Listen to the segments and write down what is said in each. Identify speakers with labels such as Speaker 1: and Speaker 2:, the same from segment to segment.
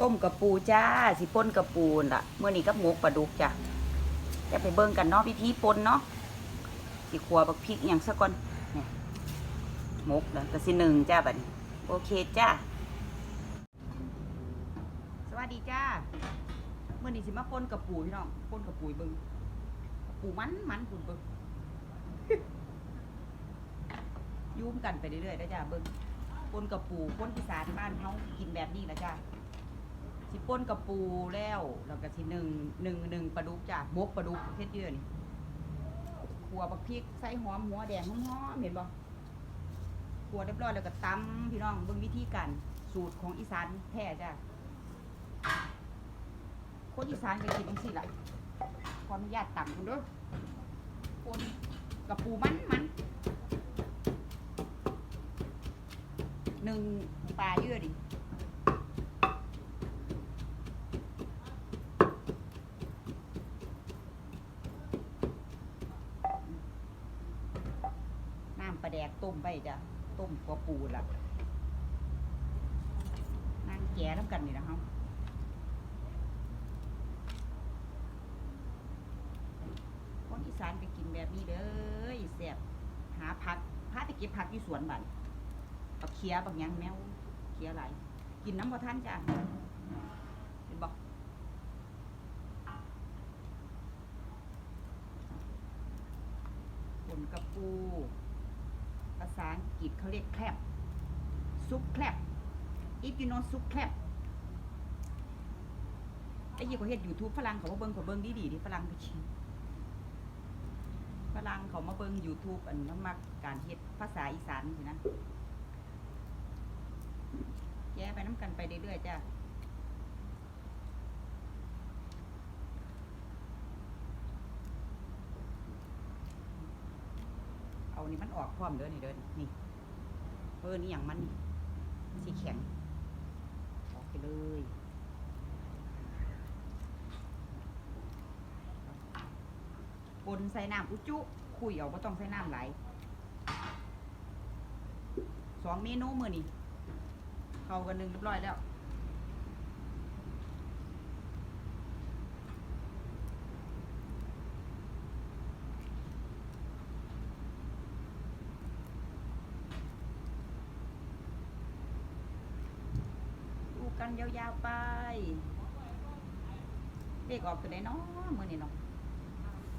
Speaker 1: ต้มกระปูจ้าสิป่นกระปูล่ะเมื่อนี้กับหมกปลาดุกจ้ะจะไปเบิ่งกันเนาะวิธีป่นเนาะสิขัวบักพริกอย่างซะก่อนเนี่ยหมกแล้วก็สิหนึ่งจ้าบัดนี้โอเคจ้าสวัสดีจ้าเมื่อนี้สิมาป่นกระปูพี่น้องป่นกระปูเบิ่งกระปูมันมันคุณเบิ่งยุ่มกันไปเรื่อยๆนะจ้าเบิ่งป่นกระปูป่นอีสานบ้านเฮากินแบบนี้ละจ้า สิป่นกระปูแล้วแล้วก็สิหนึ่งหนึ่งหนึ่งปลาดุกจ้ะมกปลาดุกเฮ็ดเยอะนี่ขัวบักพริกใส่หอมหัวแดงหอมๆเห็นบ่ขัวเรียบร้อยแล้วก็ตำพี่น้องเบิ่งวิธีการสูตรของอีสานแท้จ้ะคนอีสานก็กินจังซี่ล่ะขออนุญาตตำคุณเด้อคนกระปูมันมันหนึ่งปลาเยอะดิ น้ำปลาแดกต้มไป จะต้มกว่าปูละนั่งแก่น้ำกันนี่นะครับคนอีสานก็กินแบบนี้เด้อแซ่บหาผักพาไปเก็บผักที่สวนบ้านเอาเคี้ยบางหยังแมวเคี้ยอะไรกินน้ำบ่ท่านจ้ะเห็นบอกผลกระปู ษาอังกฤษเขาเรียกแคลบซุปแคลบ if you know ซุปแคลบไอ้ยี่เขาเฮ็ดยูทูบฝรั่งเขามาเบิ่งเขาเบิ่งดีดีที่ฝรั่งไปชิมฝรั่งเขามาเบิ่ง YouTube อันนั้นมักการเฮ็ดภาษาอีสานสินะแย่ไปน้ำกันไปเรื่อยๆจ้ะเอา นี่มันออกพร้อมเด้อนี่เด้อนี่เออนี่อย่างมันนี่สีแข็ง ออกไปเลยปนใส่น้ำอุจจุคุยเอาบ่ต้องใส่น้ำไหลสองเมนูมือนี่เข้ากันหนึ่งเรียบร้อยแล้ว กันยาวๆไป เลขออกตัวไหนเนาะมือนี่เนาะ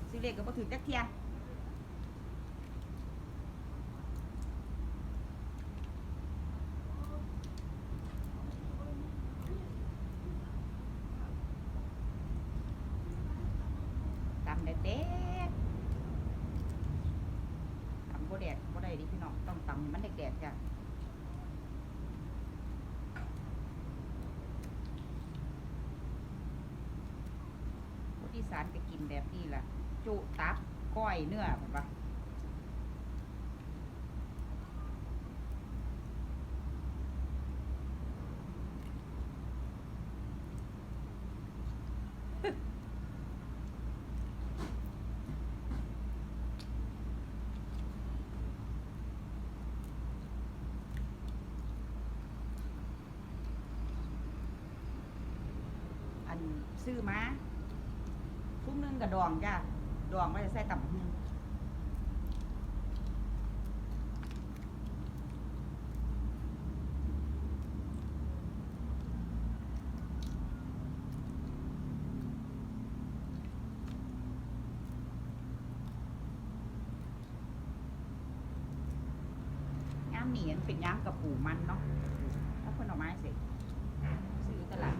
Speaker 1: ซื้อเลขก็บ่ถือจักเทียตำเด็กๆตำบ่แดดบ่ได้ดิพี่น้องต้องตำมันแดกๆจ้ะ คนอี สานก็กินแบบนี้ล่ะ จุตับก้อยเนื้อเห็นปะอันซื้อมา กับดองจ้ะดองไว้จะใส่ตับกหุ่งย่ามหนีมันเป็นย่ามกระปูมันเนาะแล้วคนเออกไม้สิซื้ออยู่ตลาด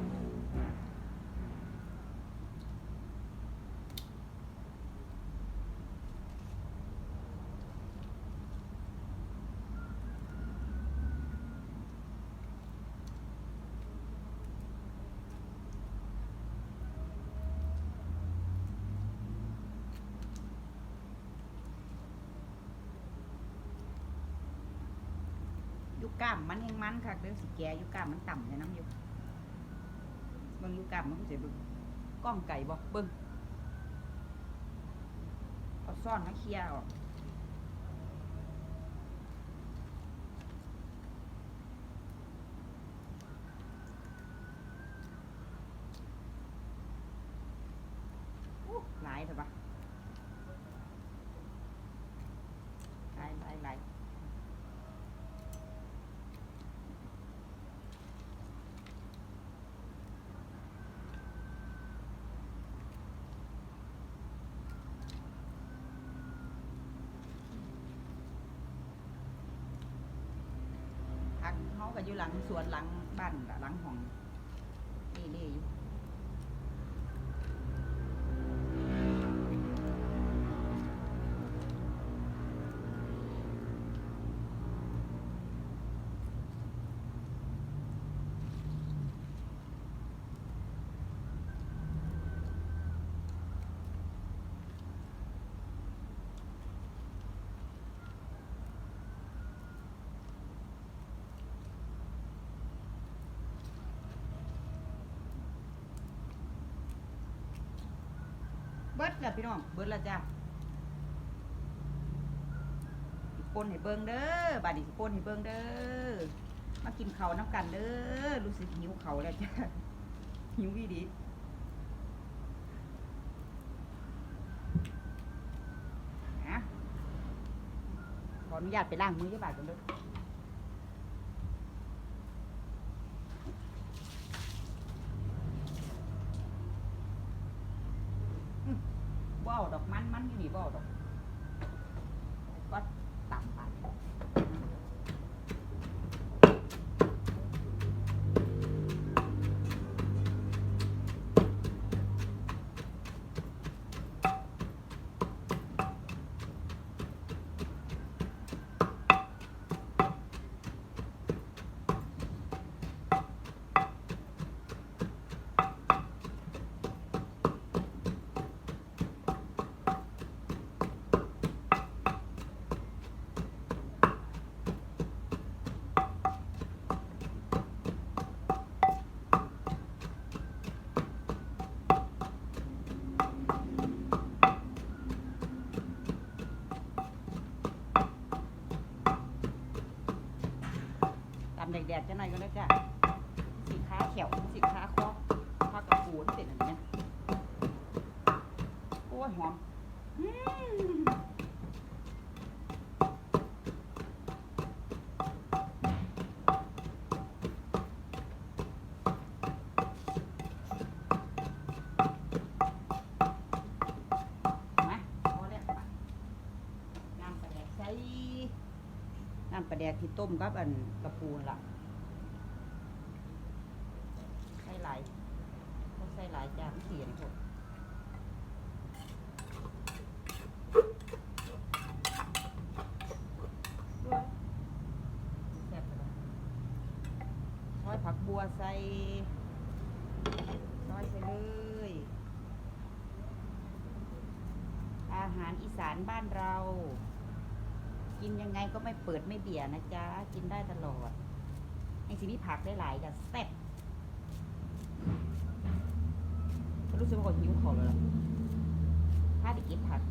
Speaker 1: อยุกล้ามมันแห้งมันค่ะเด้อสิแกอยุกล้ามมันต่ำเลยน้ำอยู่เบิ่งอยุกล้ามมันก็จะบึ้งกล้องไก่บ่เบิ่งเอาซ่อนมาเคลียร์ออกา ก็อยู่หลังสวนหลังบ้านล่ะหลังของเล่ๆอยู่ เบิดแล้วพี่น้อง เบิดแล้วจ้ะสิปนให้เบิ่งเด้อบาดนี้สิปนให้เบิ่งเด้อ มากินเขาน้ำกันเด้อ รู้สึกหิวเขาแล้วจ้ะหิวอีดีนะขออนุญาตไปล้างมือยี่บาทกันเด้อ แดดๆจะหน่อยก็ได้จ้ะสีค้าเขียวสีค้าคอผักกระปูนเสร็จอันเนี้ยโอ้ยหอมอืม กที่ต้มกับอันกระปูนล่ะใส่หลายบ่ใส่หลายจ้านเสียนพดด้วยแซ่บไปเลยซอยผักบัวใส่ซอยใส่เลย อาหารอีสานบ้านเรา กินยังไงก็ไม่เปิดไม่เบี่ยนะจ๊ะ กินได้ตลอดไอ้สิมีผักได้หลายกับแซ่บรู้สึกว่าคนหิวขอเลยล่ะถ้าได้กินผัก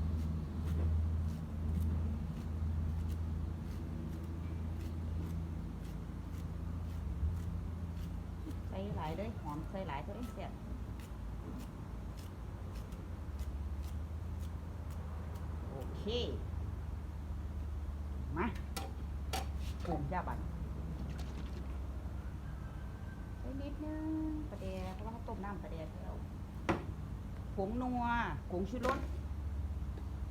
Speaker 1: ใส่หลายเลยหอมใส่หลายเท่าไหร่แซ่บโอเค มาปรุง จ้าบันใส่นิดนึงประเดี๋ยวเพราะว่าเขาต้มน้ำประเดี๋ยวแล้วผงนัวผงชูรส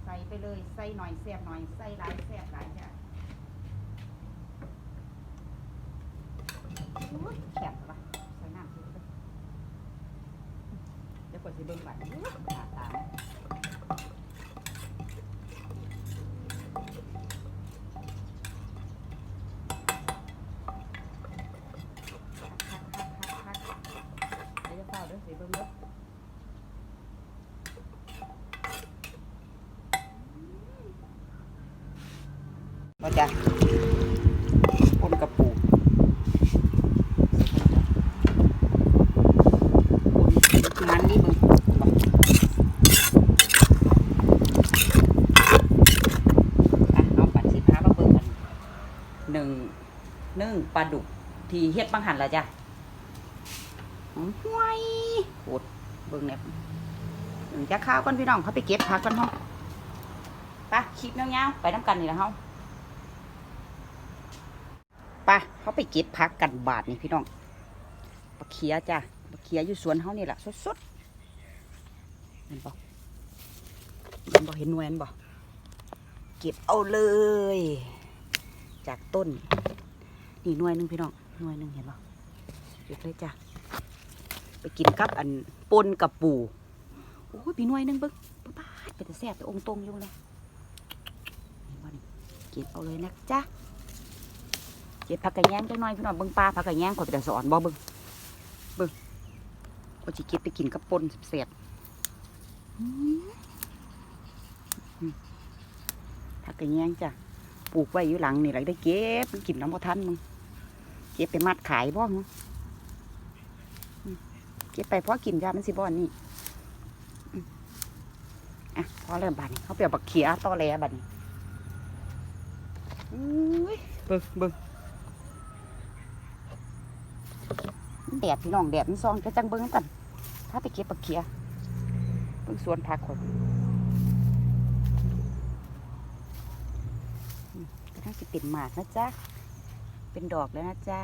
Speaker 1: ใส่ไปเลยใส่หน่อยแซ่บหน่อยใส่หลายแซ่บหลายจ้ะแข็งปะใส่น้ำสิเดี๋ยวกดสิเบิ่งบัตาตา คักคักคักคักเดี๋ยวจะเฝ้าเด้อสิเบิ่งเด้อ ก็จะปนกระปูปนมันนี่มึงเอาปัดสิพามาเบิ่งกันหนึ่งนึ่งปลาดุกที่เฮ็ดบางหันละจ้ะหอมห่วยโคตรเบิ่งเนี่ยถึงจะข้าวก่อนพี่น้องเขาไปเก็บผักก่อนเฮาไปคลิปยาวๆไปน้ำกันนี่ละเฮา ไปเขาไปเก็บผักกันบาทนี่พี่น้องปลาเขียจ้ะปลาเขียอยู่สวนเฮานี่แหละสดๆเห็นบ่เห็นบ่เห็นหน่วยเห็นบ่เก็บเอาเลย จากต้น นี่หน่วยนึงพี่น้องหน่วยนึงเห็นปะเก็บเลยจ้ะไปกินกับอันปนกับปูโอ้ยพี่หน่วยนึงเบิ้งป้าเป็นแต่แซ่บแต่องตรงอยู่เลยเห็นบ่นี่เก็บเอาเลยนะจ๊ะ เก็บผักกระแยงจังหน่อยพี่น้องเบิ้งปลาผักกระแยงขอไปแต่สอนบ่เบิ้งเบิ้งก็จะเก็บไปกินกับปนแซ่บผักกระแยงจ้ะปลูกไว้อยู่หลังนี่หละได้เก็บมันกินน้ำพอทันมึงเก็บไปมัดขายบ่มึงอืมเก็บไปเพราะกินยามันสิบ่อนนี่อะพอเริ่มบาดนี้เขาเปรียบบักเขียต่อแหลบัดนี้อุ้ยเบิ่งเบิ่งมัน แดดพี่น้องแดดมันซองจะจังเบิ่งกันถ้าไปเก็บบักเขียเบิ่งสวนผักคนก็ทั้งสิเป็นหมากนะจ๊ะเป็นดอกแล้วนะจ๊ะ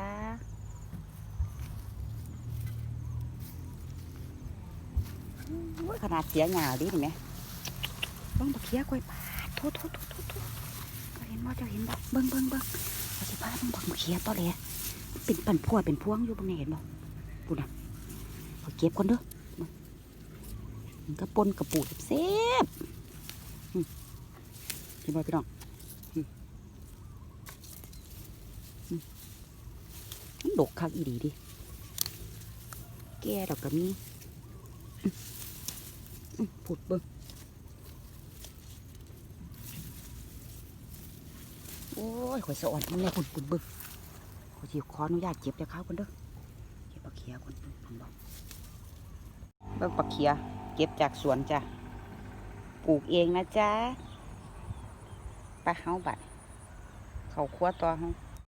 Speaker 1: ขนาดเสียหยาดิเห็นไหมต้องบักเคี้ยกล้วยปาดโทษโทษโทษโทษโทษเจ้าเห็นบ่เจ้าเห็นบ่เบิ้งเบิ้งเบิ้งเอาสิพาต้องบักเคี้ยต่อเลยเป็นปั่นพัวเป็นพวงอยู่บนนี้เห็นบ่ ปุ่นอะขอเก็บก่อนเด้อมันก็ปนกระปูดเซฟๆอืมเห็นบ่พี่น้องมันดกคักอีดีดิ แก่ดอกกระมีผุดเบิ้งโอ้ยข่อยสะอ่อนมันแน่ปุ่นปุ่นเบิ้งข่อยสิขออนุญาตเจ็บเดี๋ยวข้าวคนเด้อ เก็บปลาเคียคนเพิ่นบอกเบิ้งปักเขีย เก็บจากสวนจ้ะปลูกเองนะจ๊ะไปเฮาบัดเขาครัวตัวเฮา